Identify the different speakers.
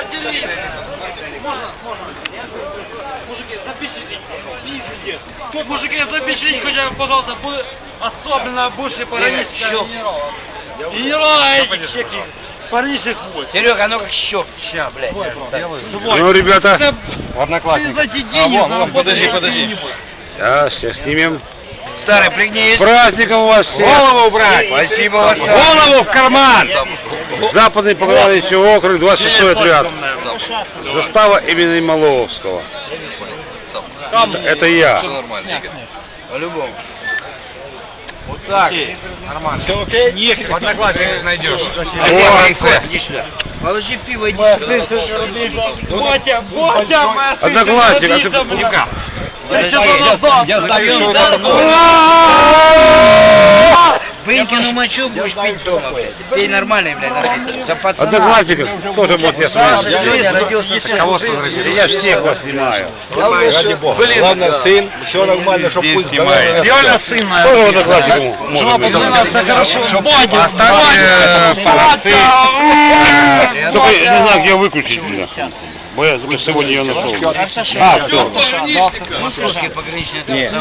Speaker 1: артиллерии. Можно, можно. Мужики, запишите. Тут мужики, запишите хотя бы, пожалуйста, бы особенно бывший паранический генерал. Генерал, эти чеки. Парнишек хвост.
Speaker 2: Серега, ну как щек. Ща, блядь.
Speaker 3: Ну, ребята,
Speaker 1: Ты
Speaker 3: одноклассники.
Speaker 1: за эти деньги
Speaker 3: А, вон, вон, подожди, подожди. Сейчас, сейчас снимем.
Speaker 2: Старый, пригнись.
Speaker 3: С праздником вас всех!
Speaker 2: Голову убрать. Спасибо.
Speaker 3: Голову в карман! Западный пограничный округ, 26 отряд. Застава имени Маловского. Это я.
Speaker 2: По-любому.
Speaker 3: Вот так.
Speaker 2: Нормально.
Speaker 3: Все окей?
Speaker 2: В одноклассниках найдешь.
Speaker 3: О,
Speaker 2: Положи пиво, иди.
Speaker 1: Батя, батя, моя
Speaker 3: Одноклассник, а ты.
Speaker 1: Я сейчас назад.
Speaker 2: Вынькину мочу, будешь пить дома, блядь. Ты нормальный, блядь, напиток. За пацана.
Speaker 3: Одноклассников тоже вот я смотрю.
Speaker 2: Сегодня родился сын.
Speaker 3: Кого сфотографировать? Я всех вас снимаю.
Speaker 2: Ради бога.
Speaker 3: Главное, сын, все нормально, чтобы пусть снимает.
Speaker 2: Реально сын моя.
Speaker 3: Тоже одноклассником может быть. Только я не знаю, где выключить. бля. Бо я сегодня ее нашел. А, все.
Speaker 2: Пограничный.
Speaker 3: Нет.